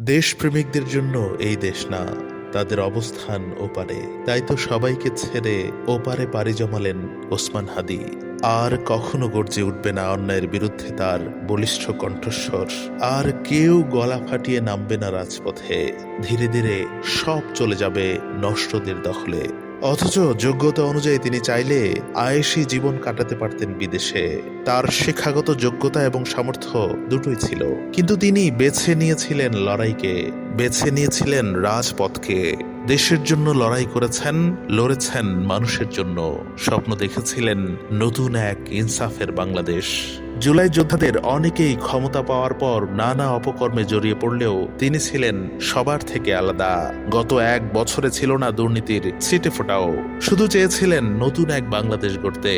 দেশপ্রেমিকদের জন্য এই দেশ না, তাদের অবস্থান ওপারে। তাই তো সবাইকে ছেড়ে ওপারে পাড়ি জমালেন ওসমান হাদি। আর কখনো গর্জে উঠবে না অন্যায়ের বিরুদ্ধে তার বলিষ্ঠ কণ্ঠস্বর। আর কেউ গলা ফাটিয়ে নামবে না রাজপথে। ধীরে ধীরে সব চলে যাবে নষ্টদের দখলে। অথচ যোগ্যতা অনুযায়ী তিনি চাইলে আয়েসি জীবন কাটাতে পারতেন বিদেশে। তার শিক্ষাগত যোগ্যতা এবং সামর্থ্য দুটোই ছিল। কিন্তু তিনি বেছে নিয়েছিলেন লড়াইকে, বেছে নিয়েছিলেন রাজপথকে। দেশের জন্য লড়াই করেছেন, লড়েছেন মানুষের জন্য। স্বপ্ন দেখেছিলেন নতুন এক ইনসাফের বাংলাদেশ। জুলাই যোদ্ধাদের অনেকেই ক্ষমতা পাওয়ার পর নানা অপকর্মে জড়িয়ে পড়লেও তিনি ছিলেন সবার থেকে আলাদা। গত এক বছরে ছিল না দুর্নীতির ছিটে ফোটাও শুধু চেয়েছিলেন নতুন এক বাংলাদেশ গড়তে।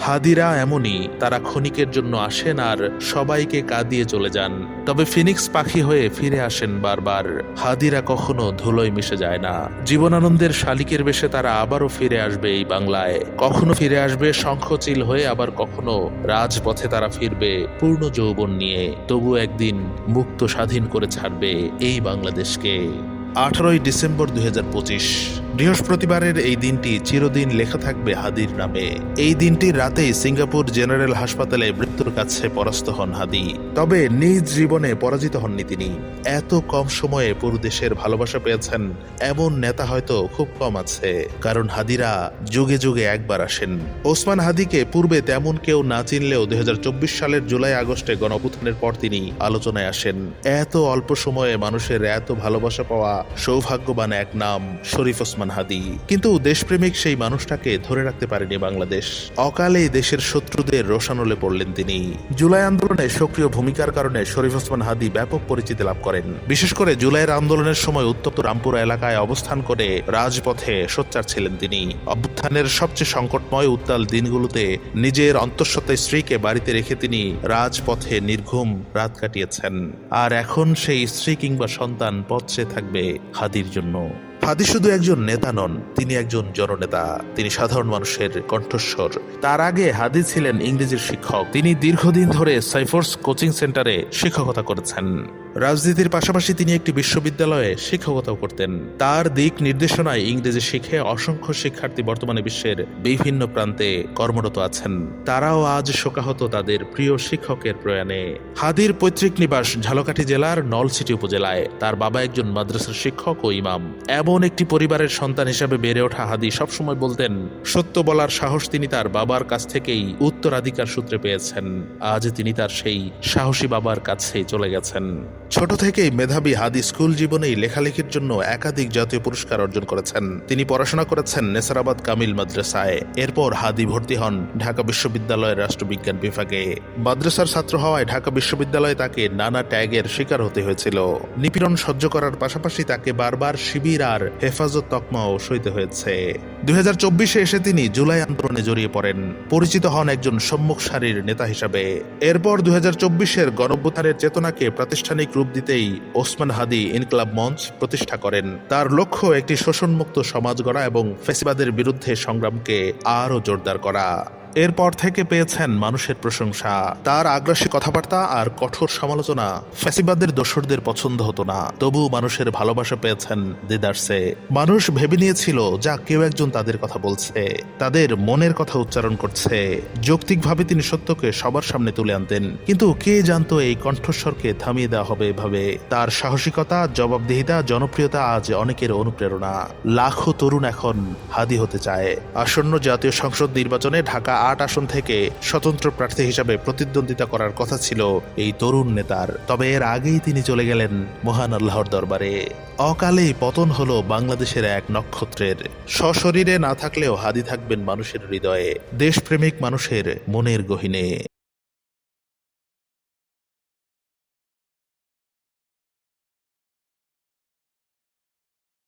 হাদিরা এমনই, তারা ক্ষণিকের জন্য আসেন আর সবাইকে কাঁদিয়ে চলে যান। তবে ফিনিক্স পাখি হয়ে ফিরে আসেন বারবার। হাদিরা কখনো ধুলোয় মিশে যায় না। জীবনানন্দের শালিকের বেশে তারা আবারও ফিরে আসবে এই বাংলায়। কখনো ফিরে আসবে শঙ্খচিল হয়ে, আবার কখনো রাজপথে তারা ফিরবে পূর্ণ যৌবন নিয়ে। তবু একদিন মুক্ত স্বাধীন করে ছাড়বে এই বাংলাদেশকে। আঠারোই ডিসেম্বর দুই হাজার পঁচিশ। বৃহস্পতিবারের এই দিনটি চিরদিন লেখা থাকবে হাদির নামে। এই দিনটির রাতেই সিঙ্গাপুর জেনারেল হাসপাতালে মৃত্যুর কাছে পরাস্ত হন হাদি। তবে নিজ জীবনে পরাজিত হননি তিনি। এত কম সময়ে পুরো দেশের ভালোবাসা পেয়েছেন, এমন নেতা হয়তো খুব কম আছে। কারণ হাদিরা যুগে যুগে একবার আসেন। ওসমান হাদিকে পূর্বে তেমন কেউ না চিনলেও দুই হাজার চব্বিশ সালের জুলাই, আগস্টে গণপুত্থানের পর তিনি আলোচনায় আসেন। এত অল্প সময়ে মানুষের এত ভালোবাসা পাওয়া সৌভাগ্যবান এক নাম, শরীফ ওসমান হাদি। কিন্তু দেশপ্রেমিক সেই মানুষটাকে ধরে রাখতে পারেনি বাংলাদেশ। অকালে দেশের শত্রুদের রোশানলে পড়লেন তিনি। জুলাই আন্দোলনে সক্রিয় ভূমিকার কারণে শরীফ ওসমান হাদি ব্যাপক পরিচিতি লাভ করেন। বিশেষ করে জুলাইয়ের আন্দোলনের সময় উত্তপ্ত রামপুরা এলাকায় অবস্থান করে রাজপথে সোচ্চার ছিলেন তিনি। অভ্যুত্থানের সবচেয়ে সংকটময় উত্তাল দিনগুলোতে নিজের অন্তঃসত্ত্বা স্ত্রীকে বাড়িতে রেখে তিনি রাজপথে নির্ঘুম রাত কাটিয়েছেন। আর এখন সেই স্ত্রী কিংবা সন্তান পথে থাকবে হাদির জন্য। হাদি শুধু একজন নেতা নন, তিনি একজন জননেতা, তিনি সাধারণ মানুষের কণ্ঠস্বর। তার আগে হাদি ছিলেন ইংরেজির শিক্ষক। তিনি দীর্ঘদিন ধরে সাইফোর্স কোচিং সেন্টারে শিক্ষকতা করেছেন। রাজনীতির পাশাপাশি তিনি একটি বিশ্ববিদ্যালয়ে শিক্ষকতাও করতেন। তার দিক নির্দেশনায় ইংরেজি শিখে অসংখ্য শিক্ষার্থী বর্তমানে বিশ্বের বিভিন্ন প্রান্তে কর্মরত আছেন। তারাও আজ শোকাহত তাদের প্রিয় শিক্ষকের প্রয়াণে। হাদির পৈতৃক নিবাস ঝালকাঠি জেলার নলসিটি উপজেলায় তার বাবা একজন মাদ্রাসার শিক্ষক ও ইমাম। এমন একটি পরিবারের সন্তান হিসেবে বেড়ে ওঠা হাদি সবসময় বলতেন, সত্য বলার সাহস তিনি তার বাবার কাছ থেকেই উত্তরাধিকার সূত্রে পেয়েছেন। আজ তিনি তার সেই সাহসী বাবার কাছেই চলে গেছেন। ছোট থেকেই মেধাবী হাদি স্কুল জীবনেই লেখালেখির জন্য একাধিক জাতীয় পুরস্কার অর্জন করেছেন। তিনি পড়াশোনা করেছেন নেসারাবাদ কামিল মাদ্রাসায়। এরপর হাদি ভর্তি হন ঢাকা বিশ্ববিদ্যালয়ের রাষ্ট্রবিজ্ঞান বিভাগে। মাদ্রাসার ছাত্র হওয়ায় ঢাকা বিশ্ববিদ্যালয়ে তাকে নানা ট্যাগের শিকার হতে হয়েছিল। নিপীড়ন সহ্য করার পাশাপাশি তাকে বারবার শিবির আর হেফাজত তকমাও সইতে হয়েছে। দুই হাজার চব্বিশে এসে তিনি জুলাই আন্দোলনে জড়িয়ে পড়েন। পরিচিত হন একজন সম্মুখ সারির নেতা হিসাবে। এরপর দুই হাজার চব্বিশের গণভ্যুত্থানের চেতনাকে প্রাতিষ্ঠানিক রূপ দিতেই ওসমান হাদি ইনকলাব মঞ্চ প্রতিষ্ঠা করেন। তার লক্ষ্য একটি শোষণমুক্ত সমাজ গড়া এবং ফেসিবাদের বিরুদ্ধে সংগ্রামকে আরও জোরদার করা। এরপর থেকে পেয়েছেন মানুষের প্রশংসা। তার আগ্রাসী কথাবার্তা আর কঠোর সমালোচনা ফ্যাসিবাদের দোসরদের পছন্দ হতো না। তবু মানুষের ভালোবাসা পেয়েছেন দিদার্সে। মানুষ ভেবে নিয়েছিল, যা কেউ একজন তাদের কথা বলছে। তাদের মনের কথা উচ্চারণ করছে। যৌক্তিকভাবে তিনি সত্যকে সবার সামনে তুলে আনতেন। কিন্তু কে জানতো এই কণ্ঠস্বরকে থামিয়ে দেওয়া হবে এভাবে? তার সাহসিকতা, জবাবদিহিতা, জনপ্রিয়তা আজ অনেকের অনুপ্রেরণা। লাখো তরুণ এখন হাদি হতে চায়। আসন্ন জাতীয় সংসদ নির্বাচনে ঢাকা আট আসন থেকে স্বতন্ত্র প্রার্থী হিসাবে প্রতিদ্বন্দ্বিতা করার কথা ছিল এই তরুণ নেতার। তবে এর আগেই তিনি চলে গেলেন মহান আল্লাহর দরবারে। অকালেই পতন হলো বাংলাদেশের এক নক্ষত্রের। সশরীরে না থাকলেও হাদি থাকবেন মানুষের হৃদয়ে। দেশপ্রেমিক মানুষের মনের গহিনে।